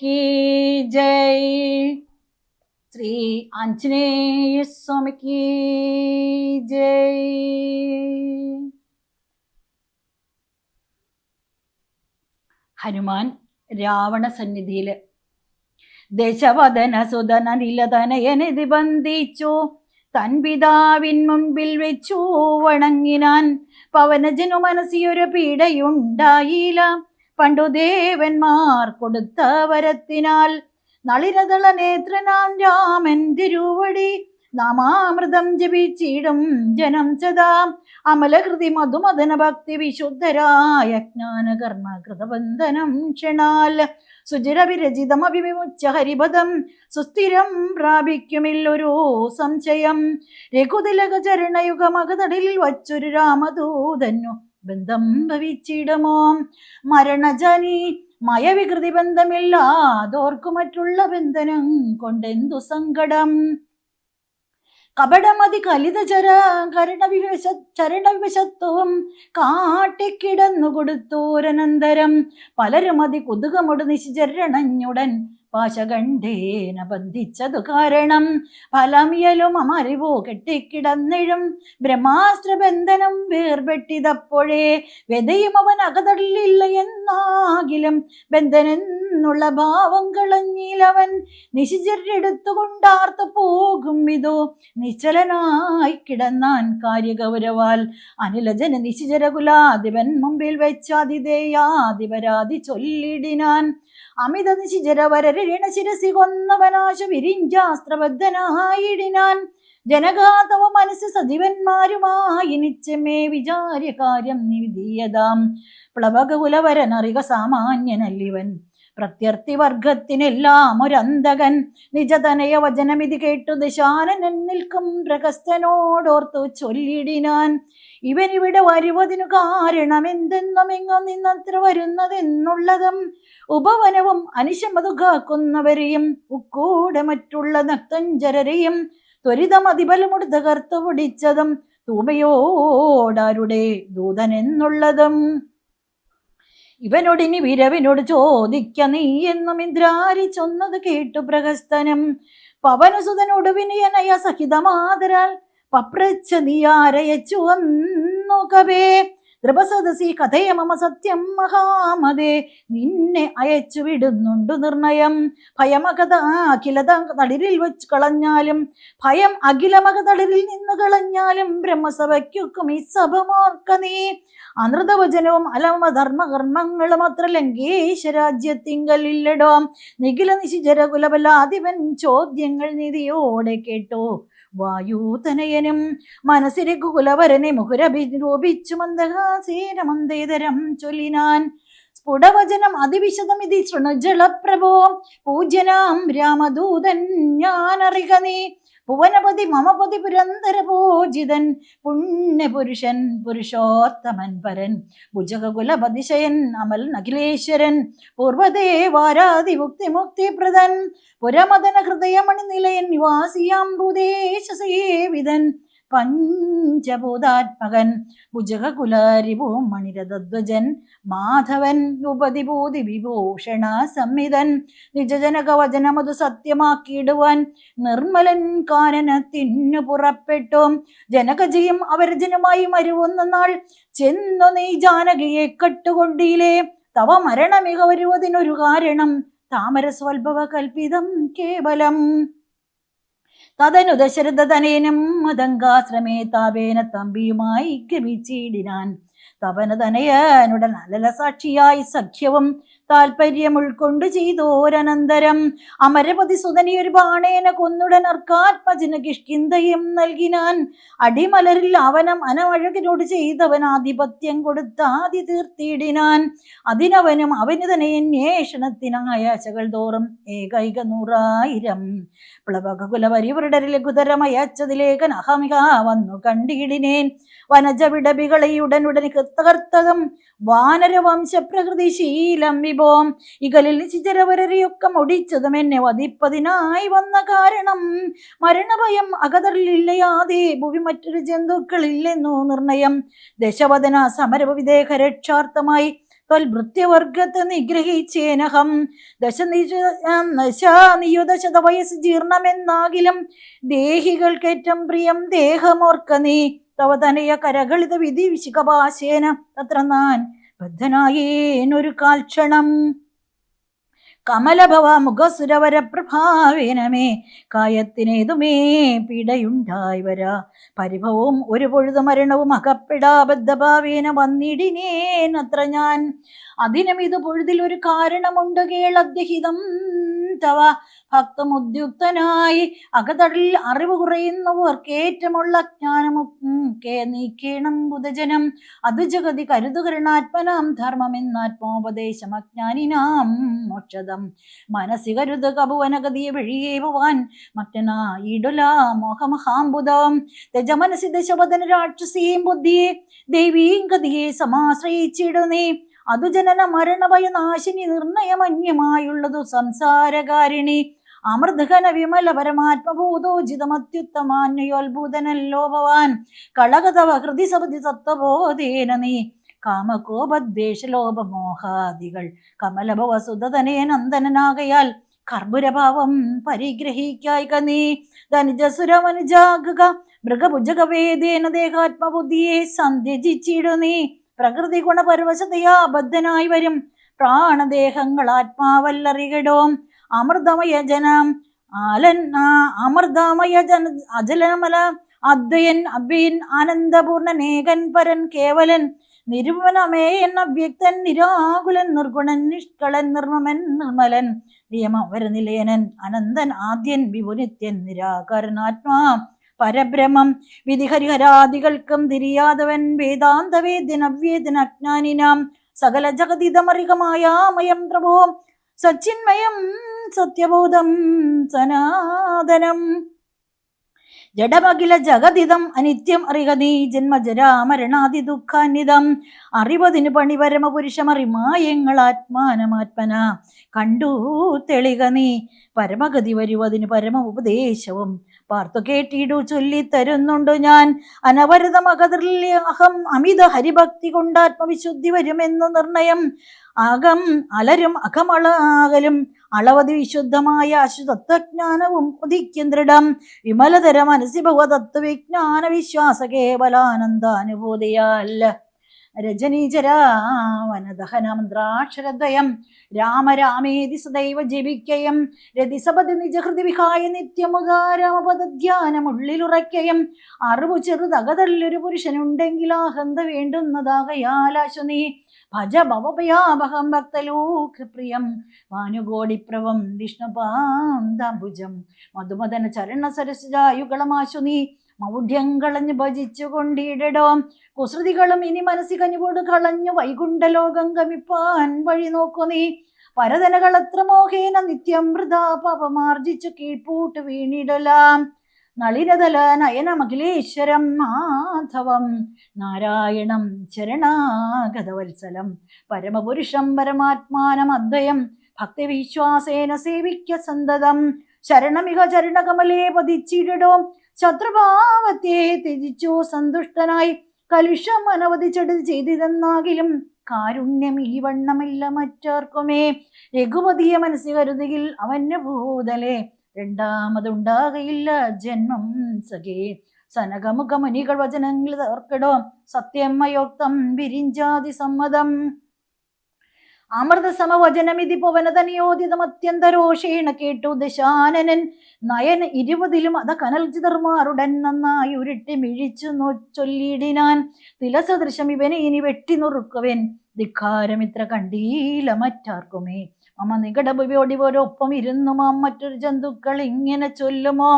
കി ജയ്. ശ്രീ ആഞ്ജനേയ സ്വാമിക്ക് ജയ്. ഹനുമാൻ രാവണ സന്നിധിയിൽ ദശവദന സുധന നിലതനയനിധി ബന്ധിച്ചു തൻ പിതാവിൻ മുൻപിൽ വെച്ചു വണങ്ങിനാൻ പവനജനു മനസ്സിയൊരു പീഡയുണ്ടായില്ല. പണ്ടു ദേവന്മാർ കൊടുത്ത വരത്തിനാൽ നളിരതള നേത്രനാം രാമൻ തിരുവടി നാമാമൃതം ജപിച്ചിടും ജനം സദാ അമലകൃതി മധുമദന ഭക്തി വിശുദ്ധരായ ജ്ഞാനകർമ്മ കൃതബന്ധനം ക്ഷണാൽ സുചിരവിരചിതമഭിമുച്ച ഹരിപദം സുസ്ഥിരം പ്രാപിക്കുമില്ലൊരു സംശയം രഘുതിലക ചരണയുഗമകതടിൽ വച്ചൊരു രാമദൂതന്നു ബന്ധം ഭവിച്ചിടമോ. മരണജനി മയവികൃതി ബന്ധമില്ലാതോർക്കു മറ്റുള്ള ബന്ധനം കൊണ്ടെന്തു സങ്കടം? കപടമതി കലിത ചര കരണവിവശ ചരണവിവശത്വവും കാട്ടിക്കിടന്നു കൊടുത്തോരനന്തരം പലരും അതി കുതുകമൊടു നിശിചരണഞ്ഞുടൻ പാശകണ്ഠേന ബന്ധിച്ചതു കാരണം. ഫലമിയലും അമറിവോ കെട്ടിക്കിടന്നിഴും. ബ്രഹ്മാസ്ത്രബന്ധനം വേർപെട്ടിതപ്പോഴേ വ്യതയും അവൻ അകതള്ളില്ല എന്നാകിലും. ബന്ധനെന്നുള്ള ഭാവം കളഞ്ഞിലവൻ നിശിചരെടുത്തുകൊണ്ടാർത്തു പോകും ഇതോ. നിശ്ചലനായി കിടന്നാൻ കാര്യഗൗരവാൽ. അനിലജന നിശിചരകുലാധിപൻ മുമ്പിൽ വെച്ചാതിഥേയാധിപരാതി ചൊല്ലിടിനാൻ. അമിത നിശിചരവരരണ ശിരസി കൊന്നവനാശ വിരിഞ്ചാസ്ത്രബദ്ധനായിടിനാൻ ജനകാതവ മനസ്സ് സജീവന്മാരുമായി നിച്ചമേ വിചാര്യ കാര്യം നിവിധീയതാം. പ്ലവകുലവരനറിക സാമാന്യനല്ലിവൻ. പ്രത്യർത്ഥി വർഗത്തിനെല്ലാം ഒരന്തകൻ. നിജതനയ വചനമിതി കേട്ടു ദശാനനൻ നിൽക്കും പ്രകസ്തനോടോർത്തു ചൊല്ലിടിനാൻ. ഇവൻ ഇവിടെ വരുവതിനു കാരണം എന്തെന്നും എങ്ങും നിന്നത്ര വരുന്നതെന്നുള്ളതും ഉപവനവും അനിശമതു കാക്കുന്നവരെയും ഉക്കൂടെ മറ്റുള്ള നക്തഞ്ചരരെയും ത്വരിതം അതിബലമുടുത്ത് പിടിച്ചതും തൂമയോടാരുടെ ദൂതനെന്നുള്ളതും. ഇവനോടിനി വിരവിനോട് ചോദിക്ക നീ എന്നും ഇന്ദ്രാരി ചൊന്നത് കേട്ടു പ്രഹസ്തനം. പവനസുതനോട് വിനയനയ സഹിതമാതരാൽ പപ്രച്ച നീ ആരയച്ചു വന്നു കവേ. ദ്രപസദസി കഥയമമ സത്യം മഹാമതേ. നിന്നെ അയച്ചു വിടുന്നുണ്ടു നിർണയം. ഭയമകത അഖിലത തളിരിൽ വെച്ച് കളഞ്ഞാലും ഭയം അഖിലമക തളിരിൽ നിന്ന് കളഞ്ഞാലും ബ്രഹ്മസഭയ്ക്കൊക്കും ഈ സഭമോർക്ക നീ. അനൃതവചനവും അലമധർമ്മകർമ്മങ്ങളും അത്ര ലങ്കേശ രാജ്യത്തിങ്കലില്ലടോ നിഖില നിശിചര ചോദ്യങ്ങൾ നിധിയോടെ കേട്ടോ. വായൂതനയനും മനസ്സിലെ കുലവരനെ മുഹുരഭിരൂപിച്ചു മന്ദഹാസീരമന്ദേതരം ചൊല്ലിനാൻ. സ്ഫുടവചനം അതിവിശദമിതി ശൃണുജളപ്രഭോ. പൂജ്യനാം രാമദൂതൻ ഞാനറിക നീ. ഭുവനപതി മമപതി പുരന്തര പൂജിതൻ പുണ്യപുരുഷൻ പുരുഷോത്തമൻ പരൻ ഭുജകുലപതിശയൻ അമൽ അഖിലേശ്വരൻ പൂർവദേവാരാധി മുക്തി മുക്തിപ്രദൻ പുരമദന ഹൃദയമണി നിലയൻ നിവാസിയാംബുദേശ സേവിതൻ പഞ്ചഭൂതാത്മകൻ ഭുജകുലാരിഭൂം മണിരഥധ്വജൻ മാധവൻ ഉപതിഭൂതി വിഭൂഷണ സംഹിതൻ നിജജനകവചനമതു സത്യമാക്കിയിടുവാൻ നിർമ്മലൻ കാനനത്തിനു പുറപ്പെട്ടു. ജനകജയും അവരജനുമായി മരുവുന്ന നാൾ ചെന്നു നീ ജാനകിയെ കെട്ടുകൊണ്ടിയിലേ തവ മരണമിക വരുവതിനൊരു കാരണം താമരസ്വൽഭവ കൽപ്പിതം കേവലം. തതനു ദശരഥനേനും മതങ്കാശ്രമേ താപേന തമ്പിയുമായി ഗമിച്ചിടിനാൻ തപനതനയനുടൻ അലല സാക്ഷിയായി സഖ്യവും താല്പര്യം ചെയ്തു ചെയ്തോരനന്തരം. അമരപതി സുതനി ഒരു ബാണേന കൊന്നുടൻ അർക്കാത്മജന കിഷ്കിന്തയും നൽകിനാൻ. അടിമലരിൽ അവനം അനവഴകിനോട് ചെയ്തവൻ ആധിപത്യം കൊടുത്താതി തീർത്തിയിടിനാൻ. അതിനവനും അവന് തന്നെ അന്വേഷണത്തിനായ അശകൾ തോറും ഏകൈക നൂറായിരം. പ്ലവകുല പരിവരുടെ ലഘുതരമയച്ചതിലേക്കൻ അഹമിക വന്നു കണ്ടിടിനേൻ. വനജവിടബികളെ ഉടനുടൻ തകർത്തതും വാനരവംശ പ്രകൃതി ശീലം വിഭവം. ഇകലിൽ ചിചരവരരെയൊക്കെ മുടിച്ചതും എന്നെ വധിപ്പതിനായി വന്ന കാരണം. മരണഭയം അകതറിലില്ലയാതെ ഭൂവി മറ്റൊരു ജന്തുക്കളില്ലെന്നു നിർണയം. ദശവദന സമരവിദേഹ രക്ഷാർത്ഥമായി ത്വൽഭൃത്യവർഗത്തെ നിഗ്രഹിച്ചേനഹം. ദശ നിജ നശ നിയുദശത വയസ്സ് ജീർണമെന്നാകിലും ദേഹികൾക്കേറ്റം പ്രിയം ദേഹമോർക്ക നീ. തവ തനയ കരകളിത വിധി വിശികപാശേന തത്ര നാൻ ബദ്ധനായേനൊരു കാൽക്ഷണം. കമലഭവ മുഖസുരവര പ്രഭാവേനമേ കായത്തിനേതുമേ പിടയുണ്ടായി വരാ. പരിഭവവും ഒരു പൊഴുതു മരണവും അകപ്പെടാബദ്ധഭാവേന വന്നിടിനേനത്ര ഞാൻ. അതിനും ഇത് പൊഴുതിൽ ഒരു കാരണമുണ്ട് കേളദ്യഹിതം. തവ ഭക്തമുദ്യുക്തനായി. അകതടിൽ അറിവ് കുറയുന്നവർക്കേറ്റമുള്ള നീക്കേണം ബുധജനം. അത് ജഗതി കരുതുകരണാത്മനാം ധർമ്മമെന്നാത്മോപദേശം അജ്ഞാനിനാം മോക്ഷതം മനസ്സി കരുത് കപുവനഗതിയെ വഴിയേ ഭവാൻ മറ്റനായിടുല മോഹമഹാംബുധം തെജമനസി ദശവദന രാക്ഷസിയും ബുദ്ധിയെ ദൈവീം ഗതിയെ സമാശ്രയിച്ചിടുന്നേ. അതു ജനന മരണഭയ നാശിനി നിർണയമന്യമായുള്ളതു സംസാരകാരിണി. അമൃതഘന വിമല പരമാത്മഭൂതോജിതമത്യുത്തമാന്യോത്ഭൂതനല്ലോ ഭവാൻ കളകതവ ഹൃദി സപതി സത്വബോധേന നീ. കാമകോപദ്വേഷലോപമോഹാദികൾ. കമലഭവ സുതതനേ നന്ദനനാകയാൽ കർപ്പുരഭാവം പരിഗ്രഹിക്കായിക നീ. ധനുജസുരമനുജാകുക മൃഗഭുജകവേദേന ദേഹാത്മബുദ്ധിയെ സന്ധ്യജിച്ചിടു നീ. പ്രകൃതി ഗുണപരവശതയാ അബദ്ധനായി വരും. പ്രാണദേഹങ്ങൾ ആത്മാവല്ലറികടോം. അമൃതമയ ജനം ആലൻ അമൃതമയ ജന അജലമല അദ്വയൻ അദ്വയൻ ആനന്ദപൂർണനേകൻ പരൻ കേവലൻ നിരുപനമേയൻ അവ്യക്തൻ നിരാകുലൻ നിർഗുണൻ നിഷ്കളൻ നിർമ്മമൻ നിർമ്മലൻ നിയമവരനിലയനൻ അനന്തൻ ആദ്യൻ വിപുനിത്യൻ നിരാകരനാത്മാ പരബ്രഹ്മം. വിധിഹരിഹരാദികൾക്കും തിരിയാതവൻ വേദാന്തവേദ്യൻ അവ്യേദൻ അജ്ഞാനിനാം സകല ജഗതിതമറികമായാമയം പ്രഭോ. സച്ചിന്മയം സത്യബോധം സനാതനം. ജഡമഖില ജഗതിതം അനിത്യം അറിക നീ ജന്മജരാമരണാദി ദുഃഖാന്വിതം അറിവതിന് പണി പരമപുരുഷമറിമായങ്ങൾ ആത്മാനമാത്മന കണ്ടു തെളിക പരമഗതി വരുവതിന് പരമ ഉപദേശവും പാർത്തു കേട്ടിടു ചൊല്ലി തരുന്നുണ്ട് ഞാൻ? അനവരതം മകതൃല്യ അഹം അമിത ഹരിഭക്തി കൊണ്ട് ആത്മവിശുദ്ധി വരുമെന്ന് നിർണയം. അകം അലരും അകമളാകലും അളവതി വിശുദ്ധമായ അശുതത്വജ്ഞാനവും ഉദിക്കും ദൃഢം. വിമലതര മനസ്സി ഭഗവതത്വ വിജ്ഞാന വിശ്വാസ കേവലാനന്ദാനുഭൂതിയാൽ. രജനീചരാവനദഹനമന്ത്രാക്ഷരദ്വയം രാമ രാമേതി സദൈവ ജപിക്കയം. രതിസപതി നിജഹൃതി വിഹായ നിത്യമുഖാരാമപദധ്യാനമുള്ളിലുറയ്ക്കയം. അറിവു ചെറുതകതല്ലൊരു പുരുഷനുണ്ടെങ്കിൽ ആഹന്ത വേണ്ടുന്നതാകയാലാശു നീ ഭജ ഭവഭയാഭകം ഭക്തലോകപ്രിയം. ഭാനുകോടിപ്രവം വിഷ്ണുപാന്താംബുജം മധുമദന ചരണ സരസുജായുകളമാശു നീ മൗഢ്യം കളഞ്ഞു ഭജിച്ചു കൊണ്ടിടടോ കുസൃതികളും ഇനി മനസ്സി കനിവോട് കളഞ്ഞു വൈകുണ്ഠലോകം ഗമിപ്പാൻ വഴി നോക്കു നീ. പരതനകളത്ര മോഹേന നിത്യം വൃതാ പാപമാർജിച്ചു കീഴ്പൂട്ട് വീണിടലാം. നളിനതല നയനമഖിലേശ്വരം മാധവം. നാരായണം ശരണാഗതവത്സലം. പരമപുരുഷം പരമാത്മാനം അദ്വയം. ഭക്തിവിശ്വാസേന സേവിക്ക സന്തതം. ശരണമിക ചരണകമലേ പതിച്ചിടടോ ശത്രുഭാവത്തെ ത്യജിച്ചു സന്തുഷ്ടനായി കലുഷം അനവധി ചെയ്തിതെന്നാകിലും കാരുണ്യം ഈ വണ്ണമില്ല മറ്റാർക്കുമേ. രഘുപതിയെ മനസ്സ് കരുതുകിൽ അവന് ഭൂതലേ രണ്ടാമതുണ്ടാകയില്ല ജന്മം സഖേ. സനകമുഖ മുനികൾ വചനങ്ങൾ തേർക്കടോ സത്യമ്മയോക്തം വിരിഞ്ചാതി സമ്മതം. അമൃത പവനതനിയോദിതം അത്യന്ത അത്യന്തരോഷേണ കേട്ടു ദശാനനൻ. നയൻ ഇരുപതിലും അത കനൽ ചിതർമാറുടൻ നന്നായി ഉരുട്ടി മിഴിച്ചു നോ ചൊല്ലിയിടിനാൻ. തിലസദൃശം ഇവനെ ഇനി വെട്ടി നുറുക്കുവൻ. ധിക്കാരമിത്ര കണ്ടീല മറ്റാർക്കുമേ. അമ്മ നികടബുവിയോടിവരൊപ്പം ഇരുന്നു മാം. മറ്റൊരു ജന്തുക്കൾ ഇങ്ങനെ ചൊല്ലുമോ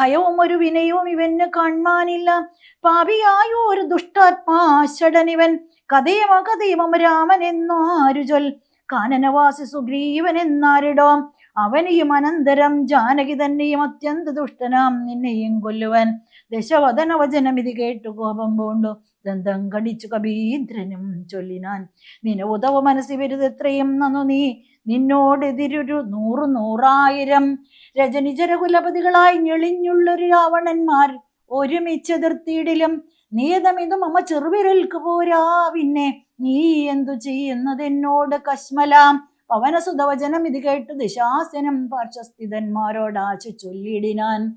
ഭയവും ഒരു വിനയവും ഇവന് കാണാനില്ല പാപിയായ ഒരു ദുഷ്ടാത്മാശടനിവൻ കഥയമ കഥയമ രാമൻ എന്നാരു ചൊൽ. കാനനവാസി സുഗ്രീവൻ എന്നാരിടോം. അവനെയും അനന്തരം ജാനകി തന്നെയും അത്യന്ത ദുഷ്ടനാം നിന്നെയും കൊല്ലുവൻ ദശവദനവചനം ഇത് കേട്ടു കോപം പൂണ്ടു. ദന്തം കടിച്ചു കബീന്ദ്രനും ചൊല്ലിനാൻ. നിനവുതവ വരുത് വരുതെത്രയും നന്നു നീ. നിന്നോടെതിരൊരു നൂറു നൂറായിരം. രജനിചര കുലപതികളായി ഞെളിഞ്ഞുള്ളൊരു രാവണന്മാർ ഒരുമിച്ചെതിർത്തിയിടിലും നിയതമിതു മമ ചെറുവിരൽക്ക് പോരാ പിന്നെ. നീ എന്തു ചെയ്യുന്നതെന്നോട് കശ്മല. പവനസുതവചനം ഇത് കേട്ട് ദിശാസനം പാർശ്വസ്ഥിതന്മാരോടാച്ചു ചൊല്ലിടിനാൻ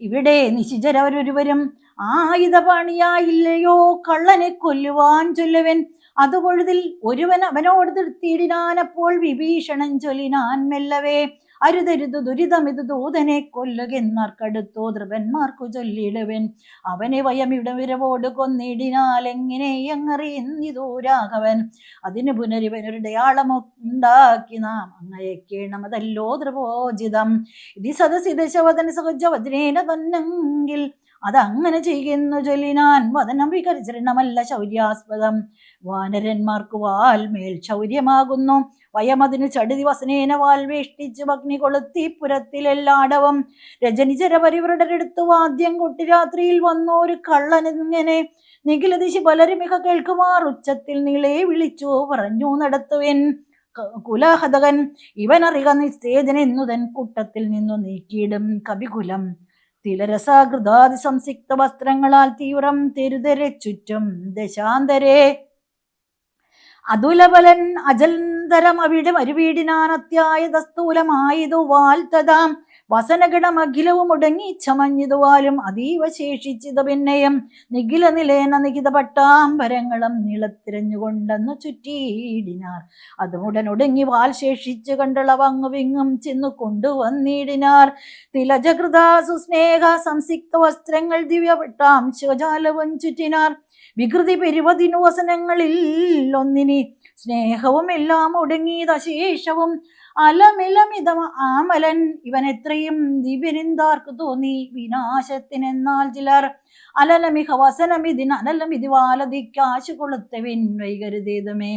ഇവിടെ നിശിചരവരൊരുവരും ആയുധപാണിയായില്ലയോ കള്ളനെ കൊല്ലുവാൻ ചൊല്ലുവൻ. അതുപൊഴുതിൽ ഒരുവൻ അവനോട് തീടിനാനപ്പോൾ വിഭീഷണൻ ചൊല്ലിനാൻ മെല്ലവേ. അരുതരുത് ദുരിതമിത് ദൂതനെ കൊല്ലുകെന്നാർക്കടുത്തോ ധ്രുവന്മാർക്കു ചൊല്ലിടുവൻ. അവനെ വയം ഇടവിരവോട് കൊന്നിടിനാൽ എങ്ങനെ എങ്ങറിയുന്നിതോ രാഘവൻ. അതിന് പുനരിവനൊരു ഉണ്ടാക്കി നാം അങ്ങയക്കേണമതല്ലോ ധ്രുവോചിതം ഇതി സഹജ സഹജവദനേന തന്നെങ്കിൽ അതങ്ങനെ ചെയ്യുന്നു ചൊല്ലിനാൻ. വതനം വികരിച്ചിരണമല്ല ശൗര്യാസ്പദം. വാനരന്മാർക്ക് വാൽമേൽ ശൗര്യമാകുന്നു. വയമതിന് ചടുതി വസനേന വാൽവേഷ്ടിച്ചു ഭഗ്നി കൊളുത്തി പുരത്തിലെല്ലാടവും രജനിചര പരിവൃടരെടുത്തു വാദ്യം കൊട്ടി രാത്രിയിൽ വന്നോരു കള്ളനിങ്ങനെ നിഖിലദിശി പലരുമിക കേൾക്കുമാർ ഉച്ചത്തിൽ നീളെ വിളിച്ചു പറഞ്ഞു നടത്തുവൻ കുലഹതകൻ. ഇവനറിക നിസ്തേജനെന്നുതൻ കൂട്ടത്തിൽ നിന്നു നീക്കിയിടും കവികുലം തിലരസാകൃതാതി സംസിക്ത വസ്ത്രങ്ങളാൽ തീവ്രം തെരുതരെ ചുറ്റും. ദശാന്തരെ അതുലബലൻ അജന്തരം അവിടെ മരുവീടിനാൻ അത്യായത സ്ഥൂലമായതു വാൽത്തതാം. വസനകിടം അഖിലവും മുടങ്ങി ചമഞ്ഞതുവാലും അതീവ ശേഷിച്ചത് പിന്നെയും നിഖില നിലേന നികിത പട്ടാംബരങ്ങളും നീളത്തിരഞ്ഞുകൊണ്ടെന്നു ചുറ്റിയിടിനാർ അതുമുടൻ ഒടുങ്ങി വാൽ ശേഷിച്ചു കണ്ടുള്ള വിങ്ങും ചെന്നു കൊണ്ടുവന്നിടിനാർ. തിലജകൃതാ സുസ്നേഹ സംസിക്ത വസ്ത്രങ്ങൾ ദിവ്യപ്പെട്ടാം ശിവജാലവും ചുറ്റിനാർ. വികൃതി പെരുവതിനു വസനങ്ങളിൽ ഒന്നിനി സ്നേഹവും എല്ലാം ഒടുങ്ങിയത് അശേഷവും അലമിലമിത ആമലൻ. ഇവൻ എത്രയും ദിവ്യനിന്ദാർക്ക് തോന്നി. വിനാശത്തിനെന്നാൽ ചിലർ അലലമിഹ വസനമിതിന് അനലമിതി വാലതിക്കാശു കൊളുത്തവിൻ വൈകരുതേതുമേ.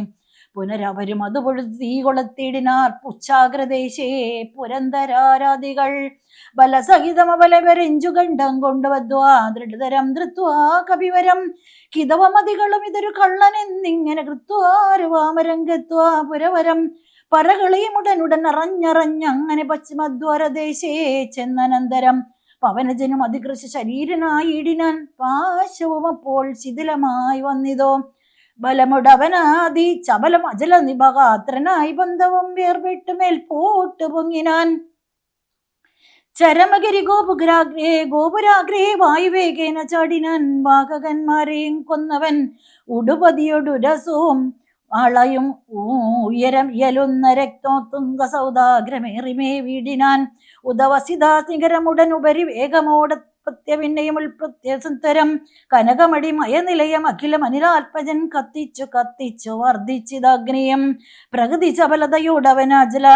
പുനരവരും അതുപൊഴുതി കൊളുത്തിടിനാർ പുച്ഛാഗ്രദേശേ പുരന്തരാരാധികൾ. ബലസഹിതം ബലസഹിതമബലവരെഞ്ചു ഖണ്ഡം കൊണ്ടുവദ്വാ ദൃഢതരം ധൃത്വാ കപിവരം. കിതവമതികളും ഇതൊരു കള്ളൻ എന്നിങ്ങനെ കൃത്വാരുവാമരംഗത്വാ പുരവരം. പരകളിയുമുടനുടൻ അറിഞ്ഞറിഞ്ഞങ്ങനെ പശ്ചിമദ്വാരദേശേ ചെന്നനന്തരം. പവനജനും അതികൃഷ ശരീരനായിടിനാൻ പാശവും അപ്പോൾ ശിഥിലമായി വന്നിതോ. ബലമുടവനാദി ചബലം അജല നിപകാത്രനായി ബന്ധവും വേർപെട്ട് മേൽ പോട്ട് പൊങ്ങിനാൻ. ചരമഗിരി ഗോപുരാഗ്രേ ഗോപുരാഗ്രേ വായുവേഗേന ചാടിനാൻ വാഹകന്മാരെയും കൊന്നവൻ ഉടുപതിയൊടുരസവും വളയും ഉയരം ഇയലുന്ന രക്തോ തുങ്ക സൗദാഗ്രമേറിമേ വീടിനാൻ. ഉദവസിതാസ്നികരമുടൻ ഉപരി വേഗമോട പ്രത്യവിന്നയം ഉൾപ്രത്യസത്തരം കനകമടി മയനിലയം അഖില അനിലാത്മജൻ കത്തിച്ചു കത്തിച്ചു വർദ്ധിച്ചിതഗ്നിയം. പ്രകൃതി ചപലതയോടവനജല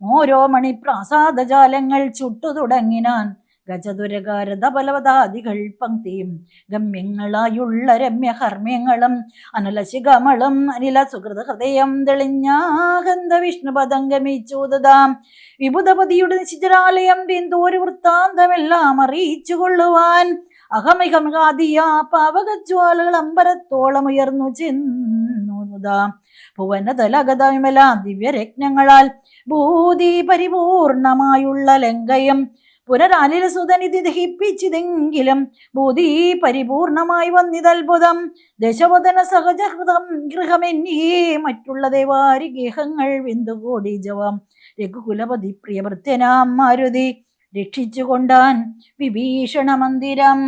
ഓരോ മണി പ്രാസാദജാലങ്ങൾ ചുട്ടു തുടങ്ങിനാൻ ഗജതുരകാരത ബലവതാദികൾ പങ്ക്തിയും ഗമ്യങ്ങളായുള്ള രമ്യഹർമ്മ്യങ്ങളും അനലശികമളും അനില സുഹൃത ഹൃദയം തെളിഞ്ഞാഗന്ധ വിഷ്ണുപദം ഗമിച്ചൂതതാം വിബുധപതിയുടെ നിശിചരാലയം ബിന്ദൂര് വൃത്താന്തമെല്ലാം അറിയിച്ചു കൊള്ളുവാൻ അഹമികമികാദിയാ പാവകജ്വാലകൾ അമ്പരത്തോളം ഉയർന്നു ചെന്നുതാം ഭുവനതലഗത വിമല ദിവ്യരത്നങ്ങളാൽ ഭൂതി പരിപൂർണമായുള്ള ലങ്കയും പുനരനിലസുതനിധി ദഹിപ്പിച്ചിതെങ്കിലും ബോധി പരിപൂർണമായി വന്നിതത്ഭുതം. ദശവദന സഹജഹൃതം ഗൃഹമെന്നിയേ മറ്റുള്ള ദേവാരി ഗേഹങ്ങൾ വിന്ദുകോടി ജവം രഘുകുലപതി പ്രിയഭൃത്യനാം മാരുതി രക്ഷിച്ചുകൊണ്ടാൻ വിഭീഷണ മന്ദിരം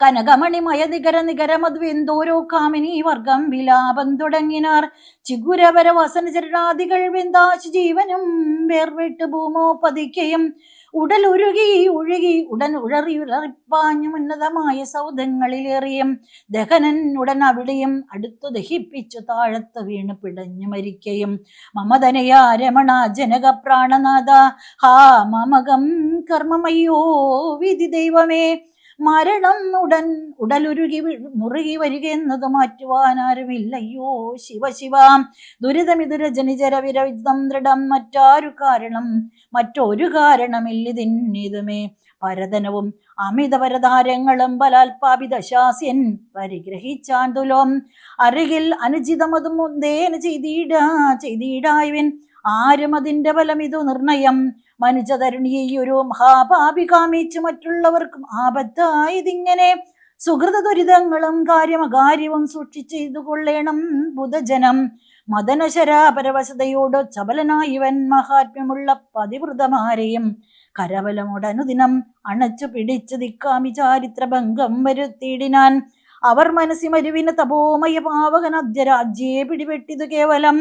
കനകമണിമയ നികര നികരമദ്വെന്തോരോ കാമിനി വർഗം വിലാപം തുടങ്ങിനാർ. ചിഗുരവര വസന ചരണാദികൾ വിന്ദാശി ജീവനും വേർവിട്ട് ഭൂമോ പതിക്കയും ഉടലുരുകി ഒഴുകി ഉടൻ ഉഴറി ഉഴറിപ്പാഞ്ഞു ഉന്നതമായ സൗധങ്ങളിലേറിയും. ദഹനൻ ഉടൻ അവിടെയും അടുത്തു ദഹിപ്പിച്ചു താഴത്ത് വീണ് പിടഞ്ഞു മരിക്കയും. മമതനയാ രമണ ജനക പ്രാണനാഥ. ഹാ മമകം കർമ്മമയ്യോ വിധി ദൈവമേ. മരണം ഉടൻ ഉടലുരുകി മുറുകി വരികയെന്നത് മാറ്റുവാൻ ആരുമില്ലയ്യോ ശിവ ശിവ. ദുരിതമിതുര ജനിചര വിരവിധം ദൃഢം മറ്റാരു കാരണം? മറ്റൊരു കാരണമില്ലിതിന്നിതുമേ പരതനവും അമിതപരധാരങ്ങളും ബലാൽപാപിത ശാസ്യൻ പരിഗ്രഹിച്ചാൻ തുലോം അരികിൽ അനുചിതമതും മുന്തേന ചെയ്തീടാ ചെയ്തിടായവൻ ആരും അതിന്റെ ഫലം ഇതു നിർണയം. മനുജതരുണിയൊരു മഹാപാപി കാമിച്ചു മറ്റുള്ളവർക്കും ആപത്തായതിങ്ങനെ സുഹൃത ദുരിതങ്ങളും കാര്യമകാര്യവും സൂക്ഷിച്ചു കൊള്ളേണം ബുധജനം. മദനശരാപരവശതയോട് ചപലനായിവൻ മഹാത്മ്യമുള്ള പതിവൃതമാരെയും കരബലമുടനുദിനം അണച്ചു പിടിച്ചു ദിക്കാമി ചാരിത്ര ഭംഗം വരുത്തിയിടിനാൻ അവർ മനസ്സി മരുവിന് തപോമയ പാവകൻ അദ്യരാജ്യേ പിടിപെട്ടിതു കേവലം.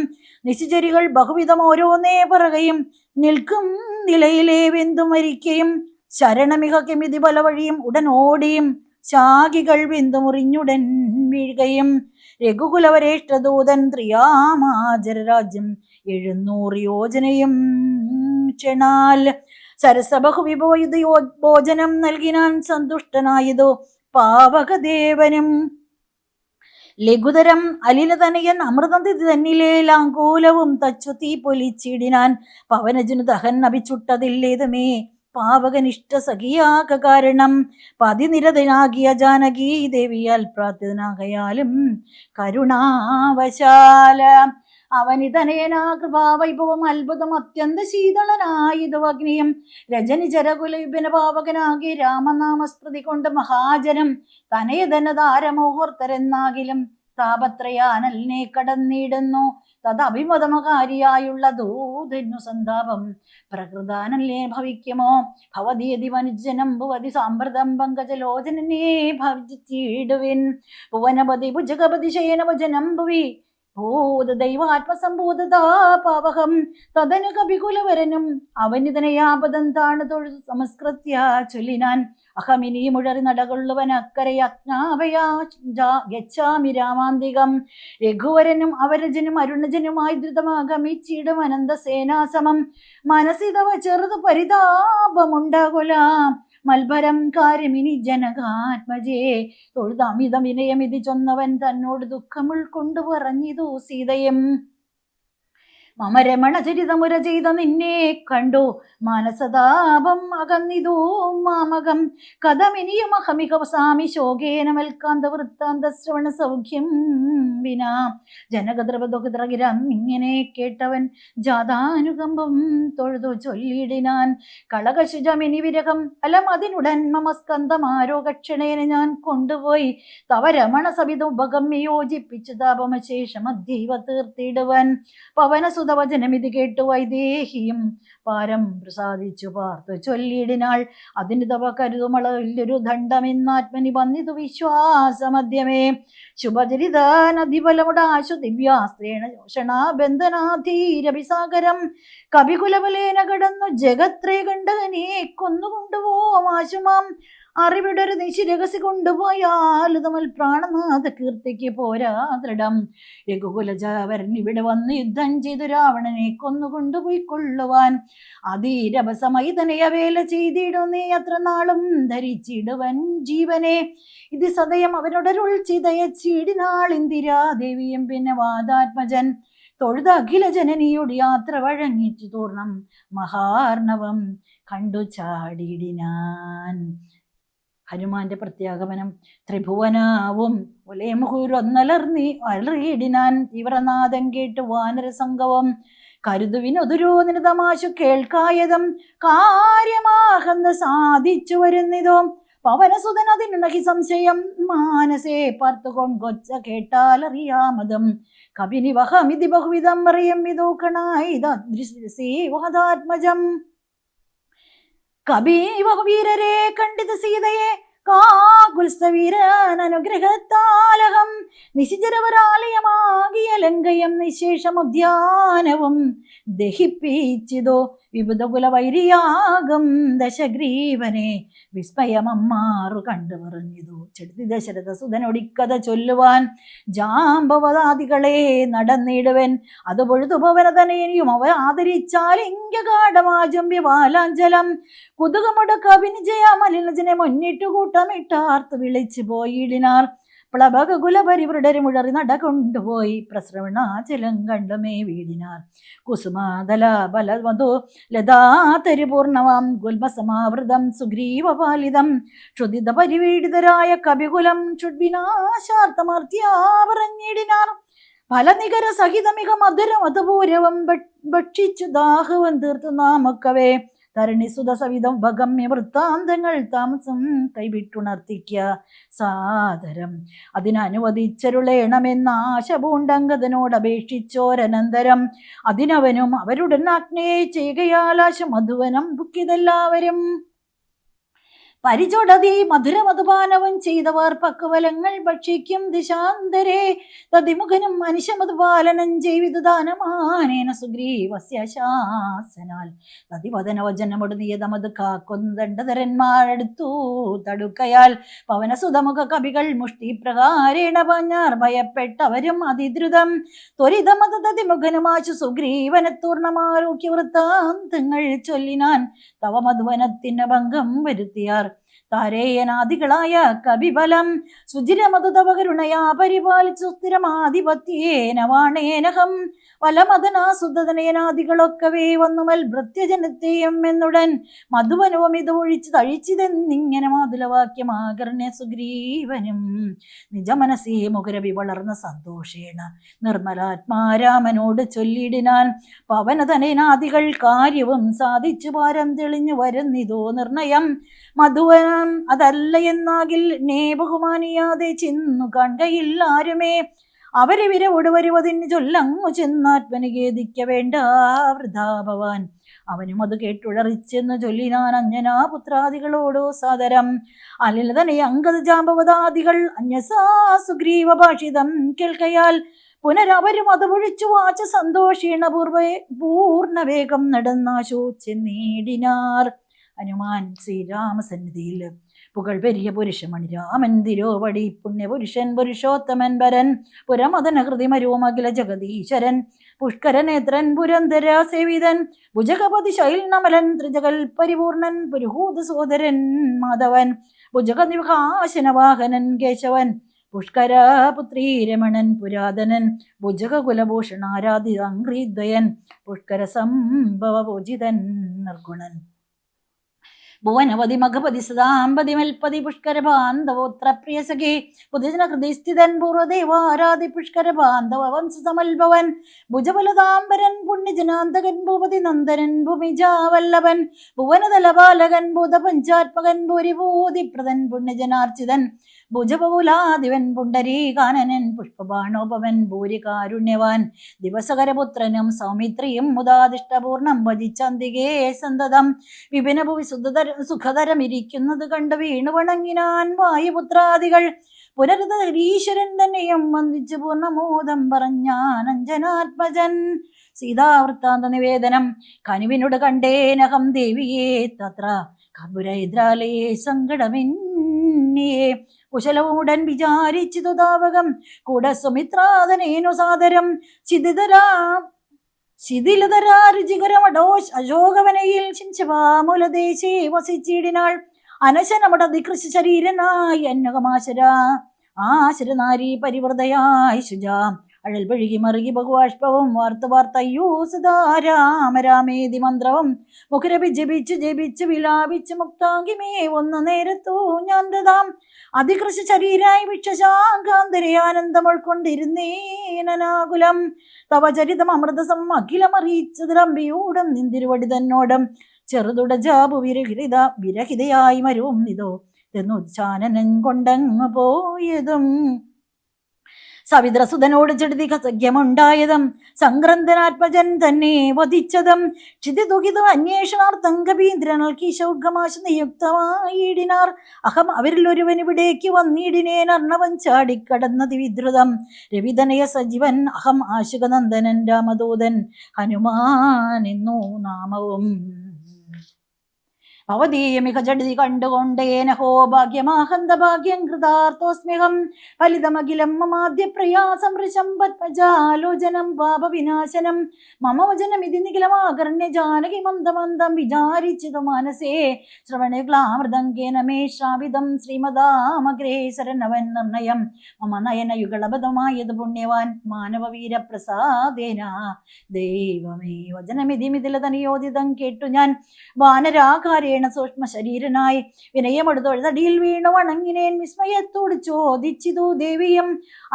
നിശിചരികൾ ബഹുവിധം ഓരോന്നേ പറകയും നിൽക്കും നിലയിലേ വെന്തു മരിക്കയും ശരണമിക കെമിതി പല വഴിയും ഉടൻ ഓടിയും ശാഖികൾ വെന്തുമുറിഞ്ഞുടൻ വീഴുകയും. രഘുകുലവരേഷ്ടദൂതൻ ത്രിയാമാചരരാജ്യം എഴുന്നൂറ് യോജനയും ക്ഷണാൽ. ഇത് ഭോജനം നൽകിനാൻ സന്തുഷ്ടനായതു പാവകദേവനും. ലഘുതരം അലിലതനയൻ അമൃതന്തി തന്നിലെ ലാങ്കൂലവും തച്ചു തീ പൊലിച്ചിടിനാൻ പവനജനു ദഹൻ അഭിച്ചുട്ടതില്ലേതുമേ പാവകനിഷ്ഠ സഖിയാക കാരണം പതിനിരതനാകിയ ജാനകീ ദേവിയാൽ പ്രാർത്ഥനാകയാലും കരുണാവശാല. അവനിതനയനാ കൃപാവൈഭവം അത്ഭുതം അത്യന്ത ശീതളനായതു അഗ്നിയും. രജനി ചരകുലയുബിന പാവകനാകി രാമനാമസ്മൃതി കൊണ്ട് മഹാജനം. തനയതനതാരമോഹർത്തരെന്നാകിലും താപത്രയാനലിനെ കടന്നിടുന്നു. തദഭിമതമകാരിയായുള്ള ദൂതന്നു സന്താപം. പ്രകൃതാനല്ലേ ഭവിക്കുമോ? ഭവതിയതി മനുജനം ഭുവതി സാമ്പ്രതം പങ്കജലോചനനെ ഭവിച്ചിടുവിൻ. ഭുവനപതി ഭുജഗപതി ശയനവചനം ഭുവി. ഭൂത ദൈവാത്മസംഭൂതതാ പാവകം തദനു കപികുലവരനും അവനിതനയാപദം താണു തൊഴു സംസ്കൃത്യ ചൊല്ലിനാൻ. അഹമിനി മുഴറി നടകൊള്ളുവൻ അക്കരെ അജ്ഞാപയാ ഗച്ഛാമി രാമാന്തികം. രഘുവരനും അവരജനും അരുണജനുമായി ധൃതമാഗമിച്ചിടും അനന്ത സേനാസമം മനസ്സിതവ ചെറുതു പരിതാപമുണ്ടാകുലാം. മൽഭരം കാര്യമിനി ജനകാത്മജേ. തൊഴുതമിതം വിനയമിതി ചൊന്നവൻ തന്നോട് ദുഃഖം ഉൾക്കൊണ്ടു പറഞ്ഞിതു സീതയും. മമ രമണചരിതമുര ചെയ്ത നിന്നെ കണ്ടോ? മാനസതാപം അകന്നിതു മാമകം. കഥമിനിയും അഹമിക സാമി ശോകേന മൽക്കാന്ത വൃത്താന്ത ശ്രവണ സൗഖ്യം വിനാ. ജനകദ്രവദുഹിദ്രകിരം ഇങ്ങനെ കേട്ടവൻ ജാതാനുകമ്പം തൊഴുതു ചൊല്ലിടിനാൻ കളകശുജമിനി വിരഹം അലം അതിനുടൻ മമ സ്കന്ധമാരോഗക്ഷണേന ഞാൻ കൊണ്ടുപോയി. തവ രമണ സവിത ഉപഗമ്യ യോജിപ്പിച്ചു താപമശേഷം അധീവ തീർത്തിടുവൻ പവനസുതവചനമിത് കേട്ടു വൈദേഹിയും പാരം പ്രസാദിച്ചു പാർത്തു. ചൊല്ലിയിടിനാൾ അതിന് തവ കരുതുമളൊരു ദണ്ഡമെന്നാത്മനി വന്നിതു വിശ്വാസമധ്യമേ. ശുഭചരിതാനധിഫലമുടാശു ദിവ്യാസ്ത്രേണ ജോഷണാ ബന്ധനാധീരഭിസാഗരം കവികുലബലേന കടന്നു ജഗത്രേ കണ്ടകനെ കൊന്നുകൊണ്ടുപോം ആശുമാം അറിവിടൊരു നിശി രഹസ്യ കൊണ്ടുപോയാൽ തമ്മിൽ പ്രാണനാഥ കീർത്തിക്ക് പോരാ ദൃഢം രഘുകുലജാവരൻ ഇവിടെ വന്ന് യുദ്ധം ചെയ്തു രാവണനെ കൊന്നുകൊണ്ടുപോയി കൊള്ളുവാൻ അതീരഭസമായി തന്നെ വേല ചെയ്തിടുന്നേ അത്ര നാളും ധരിച്ചിടുവൻ ജീവനെ. ഇത് സദയം അവനോടരുൾ ഇന്ദിരാ ഇന്ദിരാദേവിയും പിന്നെ വാദാത്മജൻ. തൊഴുത അഖില ജനനിയോട് യാത്ര വഴങ്ങിച്ചു തൂർണം മഹാർണവം കണ്ടു ചാടിയിടിനാൻ ഹനുമാന്റെ പ്രത്യാഗമനം ത്രിഭുവനാവും. ഒലേമുഹൂരൊന്നലർന്നി അലറിയിടിനാൻ തീവ്രനാഥം കേട്ട് വാനരസംഗവം കരുതുവിനൊതുരോന്നിന് തമാശു കേൾക്കായതും കാര്യമാകുന്ന സാധിച്ചു വരുന്നിതോ. പവനസുതൻ അതിനുണകി സംശയം മാനസേ പാർത്തുകൊൺ കൊച്ച കേട്ടാലറിയാമതും. കവിനി വഹമിതി ബഹുവിധം അറിയം ഇതോക്കണായിതാത്മജം കബീവീരരെ കണ്ടിത് സീതയെ. കാകുൽസ്തവീരൻ അനുഗ്രഹത്താലഹം നിശിചരവരാലയമാകിയ ലങ്കയം നിശേഷമുദ്യാനവും ദഹിപ്പിച്ചിതോ വിപുതകുല വൈരിയാകും ദശഗ്രീവനെ വിസ്മയമമ്മാറു കണ്ടു പറഞ്ഞിതു ചെടുത്തി ദശരഥ സുതനൊടിക്കഥ ചൊല്ലുവാൻ ജാമ്പവതാദികളെ നടന്നിടുവൻ. അത് പൊഴുതുപവനതനേനിയും അവ ആദരിച്ചാൽ ഇങ്കകാടമാജുംബി വാലാഞ്ചലം. കുതുകമുടക്ക കവിനിജയ മലിനജനെ മുന്നിട്ടു കൂട്ടമിട്ടാർത്ത് വിളിച്ചു പോയിടിനാർ. പ്ലവക കുലപരിവൃടരി മുഴറി നട കൊണ്ടുപോയി. പ്രസ്രവണാചലം കണ്ടുമേ വീടിനാർ. കുസുമാതല ബലവധു. ലതാതരി പൂർണവാം ഗുൽമസമാവൃതം. സുഗ്രീവപാലിതം. ക്ഷുതിത പരിപീഡിതരായ കവികുലം ക്ഷുദ്വിനാശാർത്ഥമർത്തിയാ പറഞ്ഞിടിനാർ ഫലനികര സഹിതമിക മധുരം അതുപൂരവം ഭക്ഷിച്ചു ദാഹവും തീർത്തു നാമക്കവേ. തരണിസുത സവിധം ഭഗമ്യ വൃത്താന്തങ്ങൾ താമസം കൈവിട്ടുണർത്തിക്ക സാദരം. അതിനനുവദിച്ചരുളേണമെന്ന ആശപൂണ്ടങ്കതനോട് അപേക്ഷിച്ചോരനന്തരം. അതിനവനും അവരുടെ ആജ്ഞയെ ചെയ്യുകയാലാശ മധുവനം ദുഃഖിതെല്ലാവരും പരിചൊടതി മധുരമധുപാനവും ചെയ്തവർ പക്വലങ്ങൾ ഭക്ഷിക്കും ദിശാന്തരേ. തതിമുഖനും മനുഷ്യമധുപാലനം ചെയ്തു ദാനമാനേന സുഗ്രീവസ്യ ശാസനാൽ. തതിവദനവചനമൊടു നിയതമത് കാക്കുന്നണ്ടധരന്മാരെടുത്തു തടുക്കയാൽ പവനസുതമുഖ കവികൾ മുഷ്ടിപ്രകാരേണ പഞ്ഞാർ ഭയപ്പെട്ടവരും അതിദ്രുതം. ത്വരിതമത് തതിമുഖനുമാശു സുഗ്രീവനെ പൂർണമാരോഗ്യ വൃത്താന്തങ്ങൾ ചൊല്ലിനാൻ തവ മധുവനത്തിന് ഭംഗം വരുത്തിയാർ. താരേയനാദികളായ കവിബലം സുചിരമതു തവ പരിപാലിച്ചു സ്ഥിരമാധിപത്യേന വാണേനഹം വലമതനാസുതനേനാദികളൊക്കവേ വന്നുമൽ ഭൃത്യജനത്തെയും എന്നുടൻ മധുവനവും ഇത് ഒഴിച്ച് തഴിച്ചിതെന്നിങ്ങനെ മാതുലവാക്യം ആകർണ്യ സുഗ്രീവനും. നിജമനസേ മുഖരവി വളർന്ന സന്തോഷേണ നിർമ്മലാത്മാരാമനോട് ചൊല്ലിടിനാൻ പവനതനേനാദികൾ കാര്യവും സാധിച്ചു പാരം തെളിഞ്ഞു വരുന്നിതോ നിർണയം. മധുവനം അതല്ല എന്നാകിൽ നേ ബഹുമാനിയാതെ ചിന്നു കണ്ടയില്ല ആരുമേ ഒടുവരുവതിന് ചൊല്ലങ്ങു ചെന്നാത്മന് ഖേദിക്ക വേണ്ട വൃതാ ഭവാൻ. അവനും അത് കേട്ടുഴറിച്ചെന്ന് ചൊല്ലിനാൻ അഞ്ജനാ പുത്രാദികളോടോ സാദരം. അലിലതനെ അങ്കത ജാമ്പവതാദികൾ അന്യസാ സുഗ്രീവ ഭാഷിതം കേൾക്കയാൽ പുനരവരും അത് ഒഴിച്ചു വാച്ച സന്തോഷീണ പൂർവ പൂർണവേഗം നടന്നാശോ ചെന്നേടിനാർ ഹനുമാൻ ശ്രീരാമസന്നിധിയിൽ പുകൾ പെരിയ പുരുഷമണി രാമൻ തിരോവടി പുണ്യ പുരുഷൻ പുരുഷോത്തമൻ വരൻ പുരമദന മരുവമഖില ജഗദീശ്വരൻ പുഷ്കരനേത്രൻ പുരന്തര സേവിതൻ ഭുജഗപതി ശൈൽനമലൻ ത്രിജകൽ പരിപൂർണൻ പുരുഹൂത സോദരൻ മാധവൻ ഭുജഗ നിവഹാശനവാഹനൻ കേശവൻ പുഷ്കര പുത്രീ രമണൻ പുരാതനൻ ഭുജഗ കുലഭൂഷണാരാധി പുഷ്കര സംഭവ പൂജിതൻ നിർഗുണൻ. ഭുവനവതി മഖപതി സദാമ്പതി മൽപതി പ്രിയ സഖി. പുതിജന ഹൃദയ സ്ഥിതൻ പൂർവദേവാരാധി പുഷ്കര ബാന്ധവ വംശ സമൽഭവൻ. ഭുജബലതാംബരൻ പുണ്യജനാന്തകൻ ഭൂപതി നന്ദനൻ ഭൂമിജാവല്ലഭൻ ഭുവനതലപാലകൻ ഭൂതപഞ്ചാത്മകൻ ഭൂരിഭൂതിപ്രദൻ പുണ്യജനാർച്ചിതൻ ഭുജബഹുലാദിവൻ പുണ്ടരീകാനനൻ പുഷ്പബാണോപവൻ ഭൂരികാരുണ്യവാൻ ദിവസകരപുത്രനും സൗമിത്രിയും മുദാദിഷ്ടപൂർണം ഭജിച്ചന്തികേ സന്തതം. വിപിനഭുവി സുഖതര സുഖതരമിരിക്കുന്നത് കണ്ട് വീണു വണങ്ങിനാൻ വായുപുത്രാദികൾ. പുനരുതീശ്വരൻ തന്നെയും വന്ദിച്ചു പൂർണമോദം പറഞ്ഞാനഞ്ജനാത്മജൻ. സീതാവൃത്താന്ത നിവേദനം കനുവിനോട് കണ്ടേനഹം ദേവിയെ തത്ര കപുരൈദ്രാലേ സങ്കടമിന്നേ കുശലവുമുടൻ വിചാരിച്ചിതു താവകം കൂട സുമിത്രാതനേനു സാദരം. ചിതിതരാ ശിഥിലതരാ രുചികരമടോ അശോകവനയിൽ ശിഞ്ചവാമുലദേശേ വസിച്ചിടിനാൾ. അനശനമട ദികൃഷി ശരീരനായി അന്നകമാശര. ആശരനാരി പരിവൃതയായി ശുചാം. അഴൽ പഴുകി മറുകി ബഹുവാഷ്പവും വാർത്ത വാർത്തയ്യോ സുതാരാമരാമേതി രാമ രാമേതി മന്ത്രവും. മുഖരപി ജപിച്ചു ജപിച്ചു വിലാപിച്ചു മുക്താങ്കിമേ ഒന്ന് നേരത്തു ഞാൻ ദതാം അതികൃഷ ശരീരായി വിക്ഷശാകാന്തരെ ആനന്ദം ഉൾക്കൊണ്ടിരുന്നേനനാകുലം തവ ചരിതം അമൃതസം അഖിലമറിയിച്ചതിലമ്പിയൂടം നിന്തിരുവടി തന്നോടം. ചെറുതുട ജാപു വിരഹിത വിരഹിതയായി മരവും. ഇതോ തെന്നുച്ചാനനൻ കൊണ്ടങ്ങ് പോയതും സവിദ്രസുതനോട് ചെടുതി സഖ്യമുണ്ടായതും സംക്രന്തനാത്മജൻ തന്നെ വധിച്ചതും ക്ഷിതിദുഃഖിതം അന്വേഷണാർത്ഥം കപീന്ദ്രനാൽ കിശൗഗമാശ നിയുക്തമായിടിനാർ. അഹം അവരിൽ ഒരുവൻ ഇവിടേക്ക് വന്നിടിനേൻ അർണവൻ ചാടിക്കടന്നതി വിദ്രുതം. രവിതനയ സജീവൻ അഹം ആശുകനന്ദനൻ രാമദൂതൻ ഹനുമാൻ എന്നു നാമവും ഭവതീയമിക ജഡിതി കണ്ടുകൊണ്ടേനഹോ ഭാഗ്യമാഹന്ത ഭാഗ്യം കൃതാർത്ഥോസ്മ്യഹം. ഫലിതമഖിലം മമാദ്യ പ്രയാസം ഋഷം പത്മജാലോചനം പാപവിനാശനം. മമ വചനമിതി നിഖിലമാകർണ്യ ജാനകി മന്ദമന്ദം വിചാരിച്ചിതു മനസേ. ശ്രവണ ക്ലാമൃതങ്കേന മേ ശ്രാവിതം ശ്രീമദാമഗ്രേശരനവൻ നിർണയം. മമ നയനയുഗളബധമായത് പുണ്യവാൻ മാനവവീരപ്രസാദേന. ദൈവമേ വചനമിതി മിഥിലതനിയോദിതം കേട്ടു ഞാൻ. വാനരാകാരേണ നാരായണ സൂക്ഷ്മ ശരീരനായി വിനയമെടുത്തൊഴുതടിയിൽ വീണു വണങ്ങിനേൻ വിസ്മയത്തോട് ചോദിച്ചിതു ദേവിയം.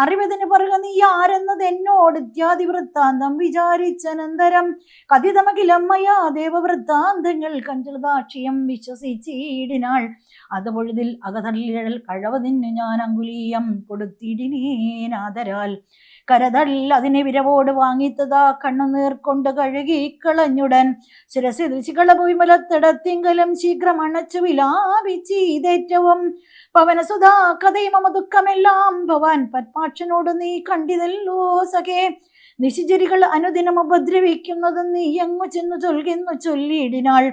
അറിവതിന് പറയുക നീ ആരെന്നത് എന്നോട് ഇത്യാദി വൃത്താന്തം വിചാരിച്ചനന്തരം. കഥിതമകിലമ്മയാ ദേവവൃത്താന്തങ്ങൾ കഞ്ചൃതാക്ഷിയം വിശ്വസിച്ചിടിനാൾ. അത് പൊഴുതിൽ അകതള്ളിഴൽ കഴവതിന് ഞാൻ അങ്കുലീയം കൊടുത്തിടിനേനാദരാൽ. കരതല്ല അതിനെ വിരവോട് വാങ്ങിത്തതാ കണ്ണുനീർ കൊണ്ട് കഴുകി കളഞ്ഞുടൻ. ശിരസിൽ ശികളഭൂമിലത്തിടത്തിങ്കലും ശീഘ്രം അണച്ചു വിലാപിച്ചീതേറ്റവും പവനസുധാ കഥയും മമ ദുഃഖമെല്ലാം ഭവാൻ പത്മാക്ഷനോട് നീ കണ്ടിതല്ലോ സഖേ. നിശിചരികൾ അനുദിനം ഉപദ്രവിക്കുന്നത് നീ എങ്ങു ചെന്നു ചൊൽകുന്നു ചൊല്ലിയിടിനാൾ.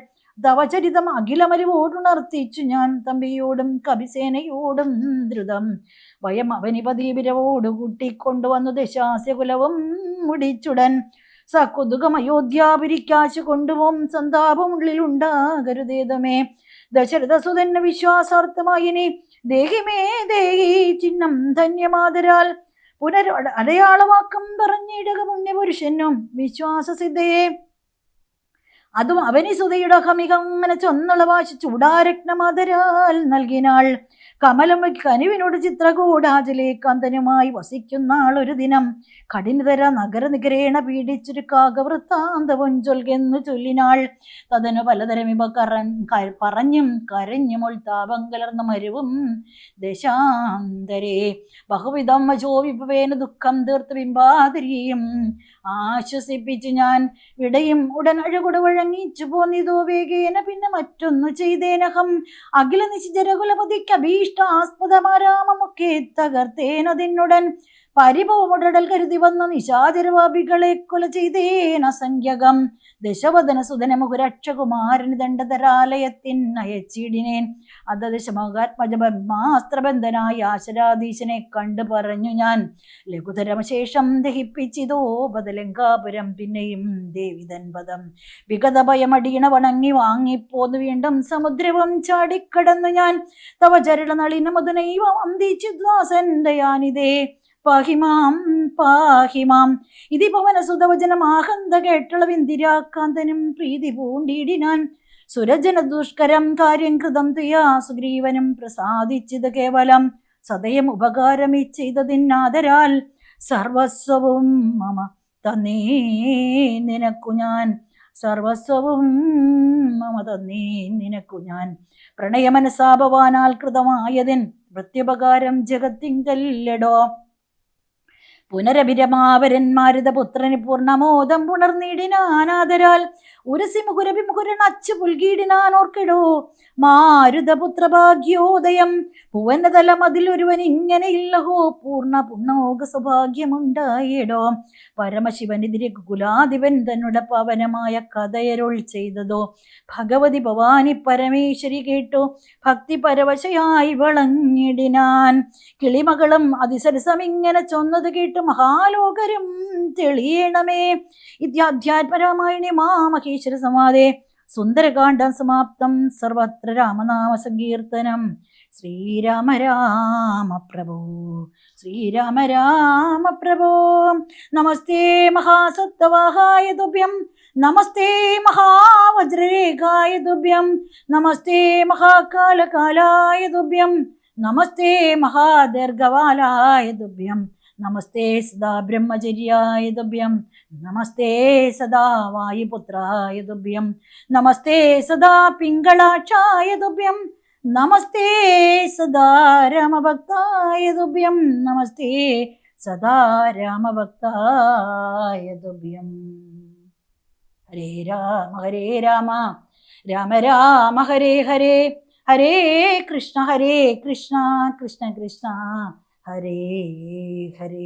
തവചരിതം അഖിലമരിവോടുണർത്തിച്ചു ഞാൻ തമ്പിയോടും കവിസേനയോടും ദ്രുതം. വയം അവനിപതിവിരവോട് കൂട്ടിക്കൊണ്ടുവന്നു ദശാസ്യകുലവും മുടിച്ചുടൻ. സകുതുകം അയോധ്യാപുരിക്കാശു കൊണ്ടുപോം സന്താപമുള്ളിലുണ്ടാകരുതേതമേ ദശരഥസുതന് വിശ്വാസാർത്ഥമായിനി ദേഹിമേ ദേഹി ചിഹ്നം ധന്യമാതരാൽ പുനർ അടയാളവാക്കം പറഞ്ഞിടുക പുണ്യപുരുഷനും വിശ്വാസസിദ്ധയെ. അതും അവനി സുതയുടെ ഹമികങ്ങനെ ചൊന്നുള്ള വാശി ചൂടാരത്നമാതരാൽ നൽകിനാൾ. കമലം കനുവിനോട് ചിത്രകൂടാജലേക്കാന്തനുമായി വസിക്കുന്ന ആളൊരു ദിനം. കഠിനതര നഗര നിഗ്രേണ പീഡിച്ചൊരു കാകവൃത്താന്തവും ചൊൽകെന്നു ചൊല്ലിനാൾ. തതനു പലതരം ഇവ കറ പറഞ്ഞും കരഞ്ഞും താപം കലർന്ന മരുവും ദശാന്തരേ. ബഹുവിധം ചോവിപ്പുവേന ദുഃഖം തീർത്ത് ബിംബാതിരിയും ആശ്വസിപ്പിച്ചു ഞാൻ വിടയും. ഉടൻ അഴകുട വഴങ്ങിച്ചു പോന്നിതോ വേഗേന. പിന്നെ മറ്റൊന്നു ചെയ്തേനഹം. അഖില നിശിചരകുലപതിക്ക് അഭീഷ്ടാസ്പദമാരാമമൊക്കെ തകർത്തേനതിനുടൻ. പരിഭവമുടൽ കരുതി വന്ന നിശാചരവാപികളെ കൊല ചെയ്തേന സംഖ്യകം. ദശവദന സുധന മുഖുരക്ഷകുമാരന് ദണ്ഡതരാലയത്തിൻ അയച്ചിടിനേൻ. അത ദശമകാത്മജ ബ്രഹ്മാസ്ത്രബന്ധനായ ആശരാധീശനെ കണ്ടു പറഞ്ഞു ഞാൻ. ലഘുതരമശേഷം ദഹിപ്പിച്ചിതോ ബദലങ്കാപുരം പിന്നെയും ദേവിതൻ പദം വിഗത വണങ്ങി വാങ്ങിപ്പോന്നു വീണ്ടും സമുദ്രവും ചാടിക്കടന്നു ഞാൻ. തവ ചരള നളിന മധുനൈവ വന്ദിച്ചിദ്വാസന്റെ യാനിതേ പാഹിമാം പാഹിമാം പവന സുതവചനമാഹന്ത കേട്ടളവിന്ദിരാക്കാന്തനും പ്രീതി പൂണ്ടിടിനാൻ. സുരജന ദുഷ്കരം കാര്യം കൃതം തുയാ സുഗ്രീവനും പ്രസാദിച്ചത് കേവലം. സദയം ഉപകാരമി ചെയ്തതിനാദരാൽ സർവസ്വവും മമ തന്നേ നിനക്കു ഞാൻ. സർവസ്വവും മമ തന്നേ നിനക്കു ഞാൻ. പ്രണയമനസാപവാനാൽ കൃതമായതിൻ പ്രത്യുപകാരം ജഗത്തിങ്കല്ലടോ പുനരഭിരമാവരന്മാരുത പുത്രന് പൂർണമോദം പുണർന്നിടിനാനാദരാൽ ഉരസി മുകുരഭി മുകുരനച്ചു പുൽകിടിനാൻ ഓർക്കിടോ. മാരുതപുത്ര ഭാഗ്യോദയം പൂവനതല മതിൽ ഒരുവൻ ഇങ്ങനെ ഇല്ലഹോ. പൂർണ പുണ്ണോക സൗഭാഗ്യമുണ്ടായിടോ. പരമശിവനെതിരെ കുലാധിപൻ തന്നുടെ പവനമായ കഥയരുൾ ചെയ്തതോ. ഭഗവതി ഭവാനി പരമേശ്വരി കേട്ടു. ഭക്തി പരവശയായി വളങ്ങിടിനാൻ. കിളിമകളും അതിസരസം ഇങ്ങനെ ചൊന്നത് കേട്ട് മഹാലോകരും തെളിയണമേ. ഇത്യാധ്യാത്മരാമായണി മാമഹേശ്വര സമാധേ. സുന്ദരകാണ്ഡം സമാപ്തം. സർവത്ര രാമനാമ സങ്കീർത്തനം. ശ്രീരാമ രാമ പ്രഭോ. ശ്രീരാമ രാമ പ്രഭോ. നമസ്തേ മഹാസത്വവാഹായ തുഭ്യം. നമസ്തേ മഹാവജ്രരേഖായ തുഭ്യം. നമസ്തേ മഹാകാലകാലായ തുഭ്യം. നമസ്തേ മഹാദീർഘവാലായ തുഭ്യം. നമസ്തേ സദാ ബ്രഹ്മചര്യായ തുഭ്യം. നമസ്തേ സദാ വായുപുത്രായ തുഭ്യം. നമസ്തേ സദാ പിങ്കളാക്ഷായ തുഭ്യം. നമസ്തേ സദാ രാമഭക്തായ തുഭ്യം. നമസ്തേ സദാ രാമഭക്തായ തുഭ്യം. ഹരേ രാമ ഹരേ രാമ. രാമ രാമ ഹരേ ഹരേ. ഹരേ കൃഷ്ണ ഹരേ കൃഷ്ണ കൃഷ്ണ കൃഷ്ണ. ഹരേ ഹരേ